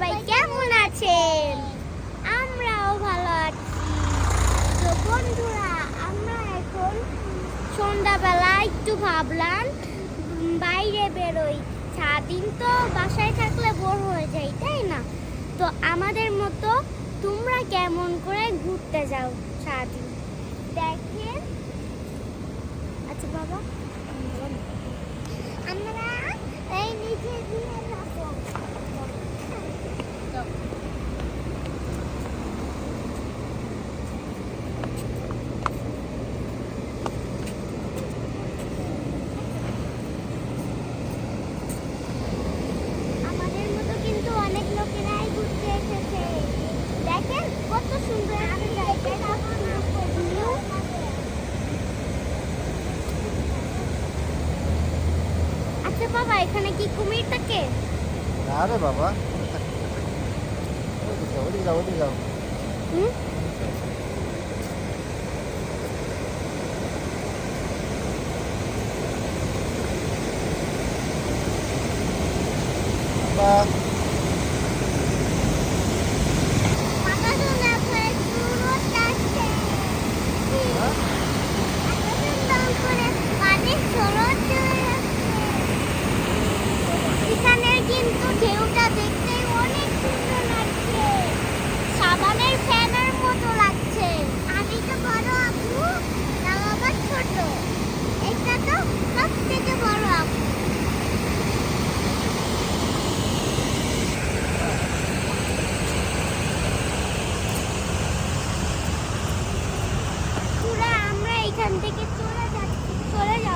সবাই কেমন আছেন? আমরাও ভালো আছি। তো বন্ধুরা, আমরা এখন সন্ধ্যাবেলা একটু ভাবলাম বাইরে বেরোই। সারাদিন তো বাসায় থাকলে বোর হয়ে যাই, তাই না? তো আমাদের মতো তোমরা কেমন করে ঘুরতে যাও সারাদিন দেখেন আচ্ছা বাবা আমরা এই নিচে দিয়ে যাব আমাদের মতো কিন্তু অনেক লোকেরাই ঘুরতে এসেছে দেখেন কত সুন্দর একটা জায়গা view। আচ্ছা বাবা এখানে কি কুমির থাকে? না রে বাবা ওদিকে যাও ওদিকে যাও হুম? বা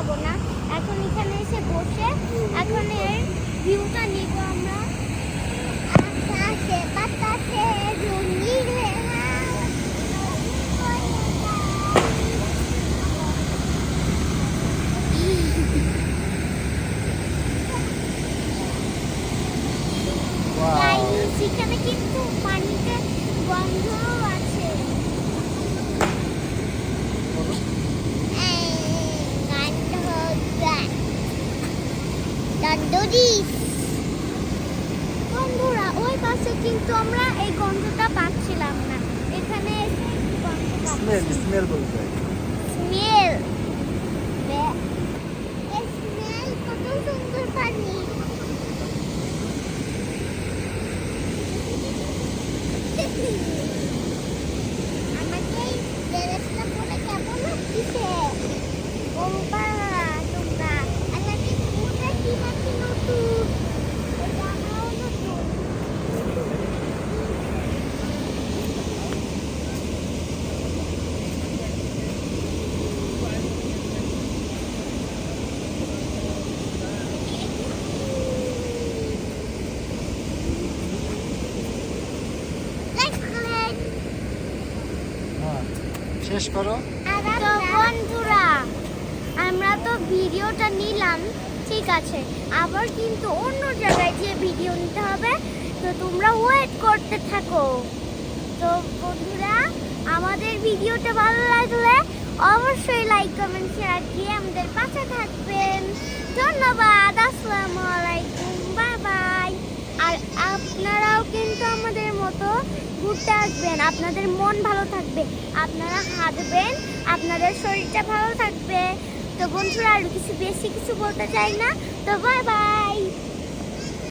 চলে না। এখন এখানে এসে বসে এখন এর ভিউটা নিব আমরা। আকাশে বাতাসে রঙিন সেখানে কিন্তু পানিতে গন্ধও আছে তন্দুরি পাশে কিন্তু আমরা এই গন্ধটা পাচ্ছিলাম না। এখানে স্মেল স্মেল বলতে স্মেল স্মেল কত সুন্দর পানি। শেষ করো। তো বন্ধুরা, আমরা তো ভিডিওটা নিলাম, ঠিক আছে। আবার কিন্তু অন্য জায়গায় গিয়ে ভিডিও নিতে হবে। তো তোমরা ওয়েট করতে থাকো। তো বন্ধুরা, আমাদের ভিডিওটা ভালো লাগলে অবশ্যই লাইক কমেন্ট শেয়ার দিয়ে আমাদের পাশে থাকবেন। ধন্যবাদ, আসসালামু আলাইকুম বাই আর আপনারাও কিন্তু আমাদের মতো ঘুরতে আসবেন, আপনাদের মন ভালো থাকবে, আপনারা হাঁটবেন, আপনাদের শরীরটা ভালো থাকবে। তো বন্ধুরা, আর কিছু বেশি কিছু বলতে চাই না। তো বাই বাই